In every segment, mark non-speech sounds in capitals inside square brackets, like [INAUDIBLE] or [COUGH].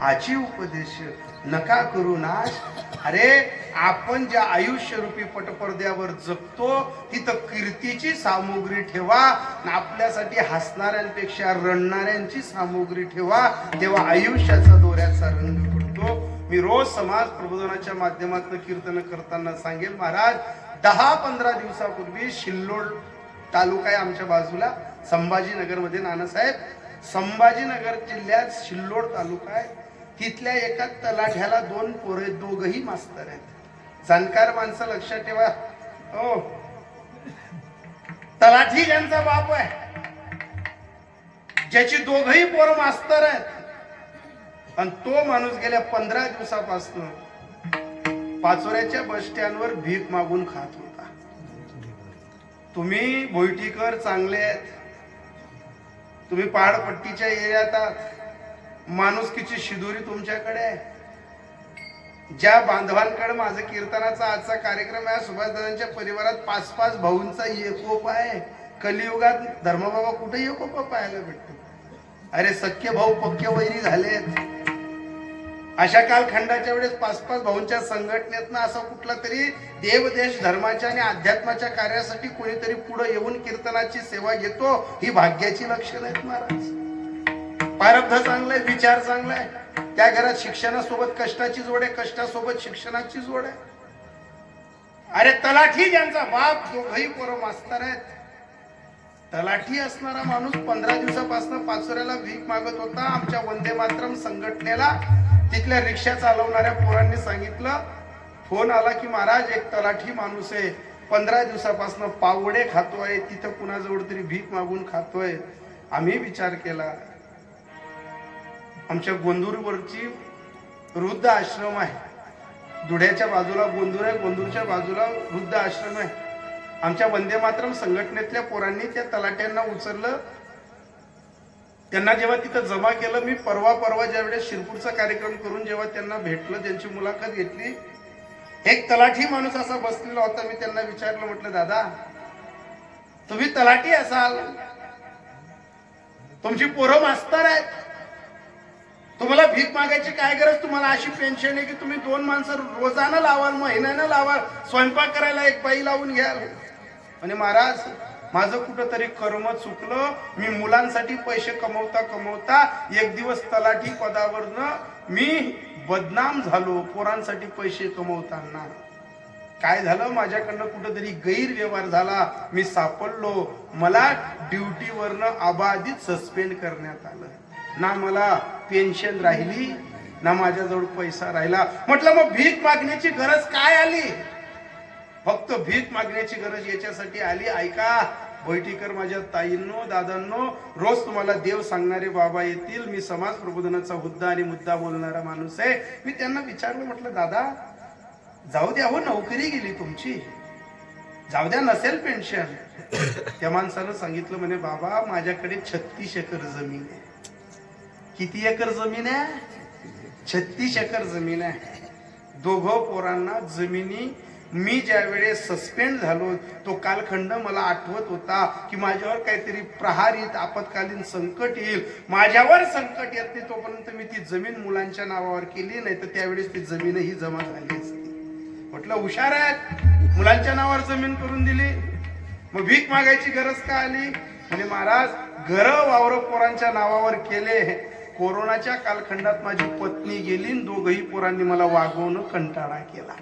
आजी उपदेश नका करू नाश. अरे आपण ज्या आयुष्यरूपी पटपडद्यावर जगतो तिथं कीर्तीची सामुग्री ठेवा. आपल्यासाठी हसणाऱ्यांपेक्षा रडणाऱ्यांची सामुग्री ठेवा. तेव्हा आयुष्याचा दोऱ्याचा रंग पडतो मी रोज समाज प्रबोधनाच्या माध्यमातून कीर्तन करताना सांगेल महाराज दहा पंधरा दिवसापूर्वी शिल्लोड तालुका आहे आमच्या बाजूला संभाजीनगरमध्ये. नानासाहेब संभाजीनगर जिल्ह्यात शिल्लोड तालुका आहे. तिथल्या एका तलाठ्याला दोन पोरे दोघही मास्तर आहेत. जाणकार माणसं लक्षात ठेवा. हो. तलाठी ज्यांचा बाप आहे ज्याची दोघही पोरं मास्तर आहेत आणि तो माणूस गेल्या पंधरा दिवसापासून पाचोऱ्याच्या बस स्टँडवर भीक मागून खात होता. तुम्ही भोईटीकर चांगले आहेत. तुम्ही पहाडपट्टीच्या एरियात आहात. माणुसकीची शिदोरी तुमच्याकडे आहे. ज्या बांधवांकडे माझं कीर्तनाचा आजचा कार्यक्रम आहे सुभाषदादांच्या परिवारात पाच पाच भाऊंचा एकोप आहे. कलियुगात धर्मबाबा कुठे एकोप पाहायला भेटतो? अरे सख्य भाऊ पक्के वैरी झालेत. अशा कालखंडाच्या वेळेस पाच पाच भाऊंच्या संघटनेतनं असं कुठला तरी देवदेश धर्माच्या आणि अध्यात्माच्या कार्यासाठी कोणीतरी पुढे येऊन कीर्तनाची सेवा घेतो ही भाग्याची लक्षणं आहेत महाराज. प्रारब्ध चांगलंय विचार चांगलाय. त्या घरात शिक्षणासोबत कष्टाची जोड आहे कष्टासोबत शिक्षणाची जोड आहे. अरे तलाठी ज्यांचा बाप दोघही पोरं मास्तर आहेत. तलाठी असणारा माणूस पंधरा दिवसापासून पाचोऱ्याला भीक मागत होता. आमच्या वंदे मातरम संघटनेला तिथल्या रिक्षा चालवणाऱ्या पोरांनी सांगितलं फोन आला की महाराज एक तलाठी माणूस आहे. पंधरा दिवसापासून पावडे खातोय तिथं कुणाजवळ तरी भीक मागून खातोय. आम्ही विचार केला आमच्या गोंदूरवरची वृद्ध आश्रम आहे. धुळ्याच्या बाजूला गोंदूर आहे गोंदूरच्या बाजूला वृद्ध आश्रम आहे. आमच्या वंदे मातरम संघटनेतल्या पोरांनी त्या तलाट्यांना उचललं. त्यांना जेव्हा तिथं जमा केलं मी परवा परवा ज्यावेळेस शिरपूरचा कार्यक्रम करून जेव्हा त्यांना भेटलं त्यांची मुलाखत घेतली. एक तलाठी माणूस असा बसलेला होता मी त्यांना विचारलं म्हटलं दादा तुम्ही तलाठी असाल? तुमची पोरं मास्तर आहेत. तुम्हाला भीक मागायची काय गरज? तुम्हाला अशी पेन्शन आहे की तुम्ही दोन माणसं रोजानं लावाल महिन्यानं लावाल स्वयंपाक करायला एक बाई लावून घ्याल. आणि महाराज माझं कुठंतरी कर्म चुकलं. मी मुलांसाठी पैसे कमवता कमवता एक दिवस तलाठी पदावरनं मी बदनाम झालो पोरांसाठी पैसे कमवताना. काय झालं? माझ्याकडनं कुठंतरी गैरव्यवहार झाला. मी सापडलो. मला ड्युटीवरनं अबाधित सस्पेंड करण्यात आलं. ना मला पेन्शन राहिली ना माझ्याजवळ पैसा राहिला. म्हटलं मग भीक मागण्याची गरज काय आली? फक्त भीक मागण्याची गरज याच्यासाठी आली. ऐका बैठीकर माझ्या ताईंनो दादांनो रोज तुम्हाला देव सांगणारे बाबा येतील. मी समाज प्रबोधनाचा हुद्दा आणि मुद्दा बोलणारा माणूस आहे. मी त्यांना विचारलं म्हटलं दादा जाऊ द्या हो नोकरी गेली तुमची. जाऊ द्या नसेल पेन्शन. [COUGHS] त्या माणसानं सांगितलं म्हणे बाबा माझ्याकडे छत्तीस एकर जमीन आहे. किती एकर जमीन आहे? छत्तीस एकर जमीन आहे. दोघं पोरांना जमिनी मी ज्या वेळेस सस्पेंड झालो तो कालखंड मला आठवत होता की माझ्यावर काहीतरी प्रहार येत आपत्कालीन संकट येईल. माझ्यावर संकट येत नाही तोपर्यंत मी ती जमीन मुलांच्या नावावर केली नाही तर त्यावेळेस ती जमीनही जमा झाली असती. म्हटलं हुशार आहेत. मुलांच्या नावावर जमीन करून दिली. मग भीक मागायची गरज का आली? म्हणजे महाराज घर वावर पोरांच्या नावावर केले. कोरोनाच्या कालखंडात माझी पत्नी गेली आणि दोघही पोरांनी मला वागवणं कंटाळा केला.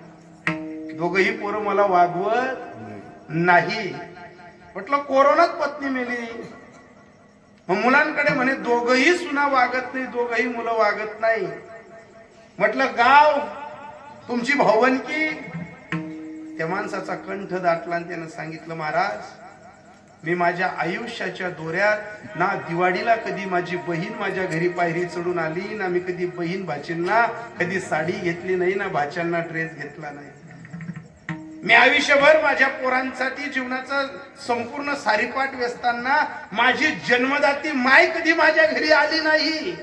दोघही पोरं मला वागवत नाही. म्हटलं कोरोनात पत्नी मेली. मग मुलांकडे म्हणे दोघही सुना वागत नाही दोघही मुलं वागत नाही. म्हटलं गाव तुमची भावनकी त्या माणसाचा कंठ दाटला आणि त्यानं सांगितलं महाराज मी माझ्या आयुष्याच्या दोऱ्यात ना दिवाळीला कधी माझी बहीण माझ्या घरी पायरी चढून आली ना मी कधी बहीण भाचींना कधी साडी घेतली नाही ना भाच्यांना ड्रेस घेतला नाही. मी आयुष्यभर माझ्या पोरांसाठी जीवनाचा संपूर्ण सारीपाठ व्यसताना माझी जन्मदाती माय कधी माझ्या घरी आली नाही.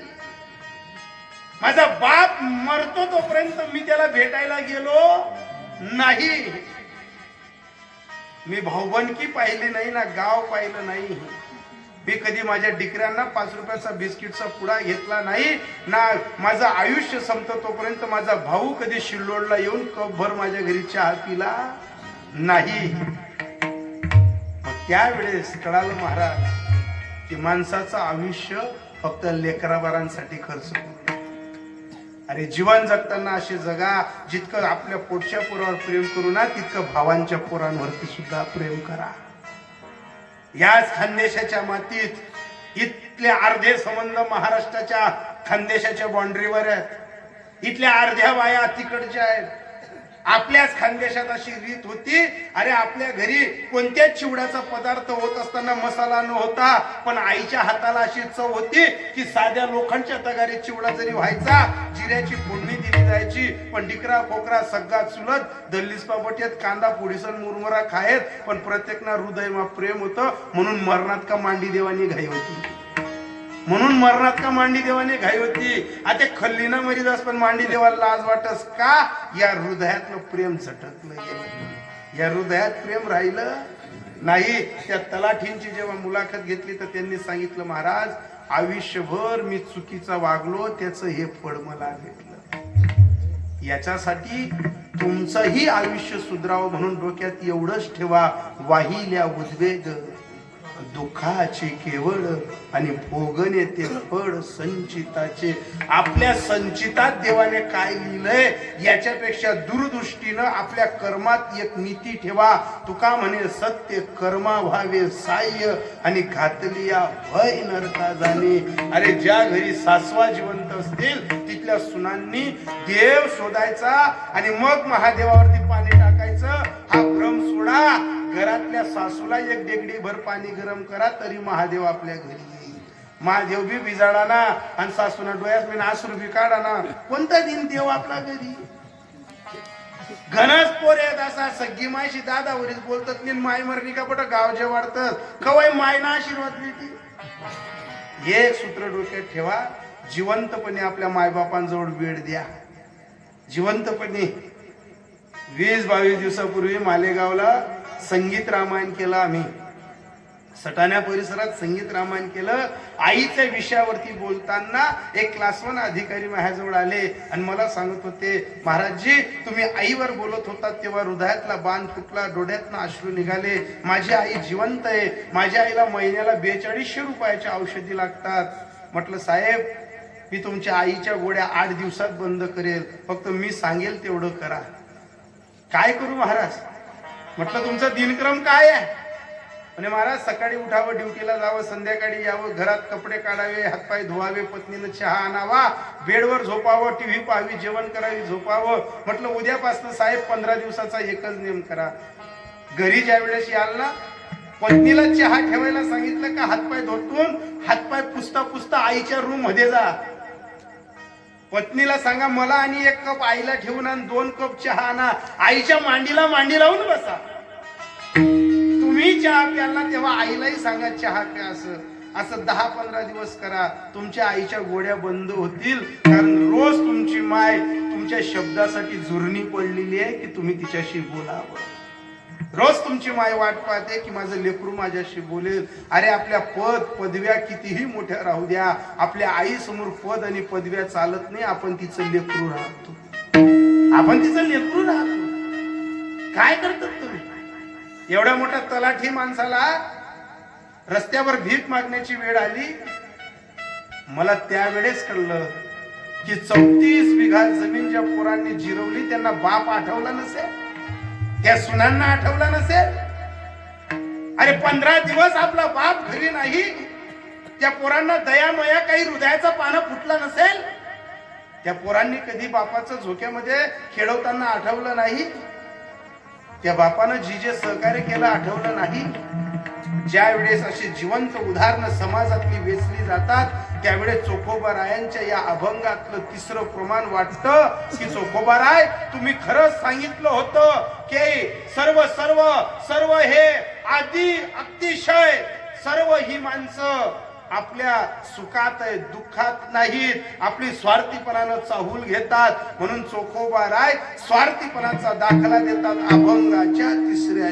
माझा बाप मरतो तोपर्यंत मी त्याला भेटायला गेलो नाही. मी भाऊबंदकी पाहिली नाही ना गाव पाहिलं नाही. मी कधी माझ्या डिकऱ्यांना पाच रुपयाचा बिस्किटचा पुडा घेतला नाही ना माझं आयुष्य संपतं तोपर्यंत माझा भाऊ कधी शिल्लोडला येऊन कपभर माझ्या घरी चहा पिला नाही. त्यावेळेस कळालं महाराज की माणसाचं आयुष्य फक्त लेकराबारांसाठी खर्च करू अरे जीवन जगताना असे जगा जितकं आपल्या पोटच्या पोरावर प्रेम करू ना तितकं भावांच्या पोरांवरती सुद्धा प्रेम करा. याच खानदेशाच्या मातीत इथले अर्धे संबंध महाराष्ट्राच्या खानदेशाच्या बाउंड्रीवर आहेत. इथल्या अर्ध्या बाया तिकडच्या आहेत. आपल्याच खानदेशात अशी रीत होती. अरे आपल्या घरी कोणत्याच चिवड्याचा पदार्थ होत असताना मसाला नव्हता पण आईच्या हाताला अशी चव होती की साध्या लोखंडच्या तगारी चिवडा जरी व्हायचा जिऱ्याची फोडणी दिली जायची पण डिकरा खोकरा सगळा चुलत दल्लीस पापट्यात कांदा पोळीसन मुरमुरा खायत पण प्रत्येकना हृदयमा प्रेम होतं म्हणून मरणात का मांडी देवानी घाई होती. म्हणून मरणात का मांडी देवाने घाई होती? आता खल्लीना मरीदास पण मांडी देवाला लाज वाटस का? या हृदयातलं प्रेम झटकलं या हृदयात प्रेम राहिलं नाही. त्या तलाठींची जेव्हा मुलाखत घेतली तर त्यांनी सांगितलं महाराज आयुष्यभर मी चुकीचा वागलो त्याचं हे फळ मला भेटलं. याच्यासाठी तुमचंही आयुष्य सुधरावं म्हणून डोक्यात एवढंच ठेवा. वाहिल्या उद्वेग. दुखाचे केवळ आणि भोगणे ते फळ संचिताचे. आपल्या संचितात देवाने काय लिहिलंय याच्यापेक्षा दूरदृष्टीनं आपल्या कर्मात एक नीती ठेवा. तुका म्हणे सत्य कर्मा व्हावे साह्य आणि घातलीया भय नरका जाणे. अरे ज्या घरी सासवा जिवंत असतील तिथल्या सुनांनी देव शोधायचा आणि मग महादेवावरती पाणी टाकायचं. हा भ्रम सोडा. घरातल्या सासूला एक डेगडी भर पाणी गरम करा तरी महादेव आपल्या घरी येईल. महादेव बी बिजाडा ना आणि सासूना डोळ्यात मी आसरू बी काढा ना. कोणता दिन देव आपला घरी? घनच पोर येत असा सगळी मायशी दादावरीच बोलतात मी माय मरणी का पट गाव जे वाढतात? कवाय माय ना आशीर्वाद मिळते हे सूत्र डोक्यात ठेवा जिवंतपणे आपल्या मायबापांजवळ वेळ द्या. जिवंतपणे. वीस बावीस दिवसापूर्वी मालेगावला संगीत रामायण केलं आम्ही. सटाण्या परिसरात संगीत रामायण केलं. आईच्या विषयावरती बोलताना एक क्लास वन अधिकारी माझ्याजवळ आले आणि मला सांगत होते महाराजजी तुम्ही आईवर बोलत होता तेव्हा हृदयातला बांध फुटला डोळ्यातनं अश्रू निघाले. माझी आई जिवंत आहे. माझ्या आईला महिन्याला बेचाळीसशे रुपयाच्या औषधी लागतात. म्हटलं साहेब मी तुमच्या आईच्या गोळ्या आठ दिवसात बंद करेल. फक्त मी सांगेल तेवढं करा. काय करू महाराज? म्हटलं तुमचा दिनक्रम काय आहे? म्हणजे महाराज सकाळी उठावं ड्युटीला जावं संध्याकाळी यावं घरात कपडे काढावे हातपाय धुवावे पत्नीनं चहा आणावा बेडवर झोपावं टी व्ही पाहावी जेवण करावी झोपावं. म्हटलं उद्यापासून साहेब पंधरा दिवसाचा एकच नियम करा. घरी ज्या वेळेस याल ना पत्नीला चहा ठेवायला सांगितलं का हातपाय धोतून हातपाय पुसता पुसता आईच्या रूममध्ये जा. पत्नीला सांगा मला आणि एक कप आईला ठेवून आणि दोन कप चहा आणा. आईच्या मांडीला मांडी लावून बसा. तुम्ही चहा प्याला ना तेव्हा आईलाही सांगा चहा प्या असं. असं दहा पंधरा दिवस करा. तुमच्या आईच्या गोड्या बंद होतील. कारण रोज तुमची माय तुमच्या शब्दासाठी जुरणी पडलेली आहे की तुम्ही तिच्याशी बोलावं. रोज तुमची माय वाट पाहते की माझं लेकरू माझ्याशी बोलेल. अरे आपल्या पद पदव्या कितीही मोठ्या राहू द्या. आपल्या आई समोर पद आणि पदव्या चालत नाही. आपण तिचं लेकरू राहतो. आपण तिचं लेकरू राहतो. काय करतात तुम्ही? एवढ्या मोठ्या तलाठी माणसाला रस्त्यावर भीक मागण्याची वेळ आली? मला त्यावेळेस कळलं की चौतीस बिघा जमीन ज्या पोरांनी जिरवली त्यांना बाप आठवला नसेल? त्या सुनांना आठवला नसेल? अरे पंधरा दिवस आपला बाप घरी नाही. त्या पोरांना दयामया काही हृदयाचा पानं फुटला नसेल? त्या पोरांनी कधी बापाचं झोक्यामध्ये खेळवताना आठवलं नाही? त्या बापानं जी जे सहकार्य केलं आठवलं नाही? ज्या वेळेस अशी जिवंत उदाहरणं समाजातली वेचली जातात त्यावेळेस चोखोबारायांच्या या अभंगातलं तिसरं प्रमाण वाटतं की चोखोबाराय तुम्ही खरंच सांगितलं होतं की सर्व सर्व सर्व हे आधी अतिशय सर्व ही माणसं आपल्या सुखात आहे दुःखात नाहीत. आपली स्वार्थीपणानं चाहूल घेतात. म्हणून चोखोबा राय स्वार्थीपणाचा दाखला देतात अभंगाच्या तिसऱ्या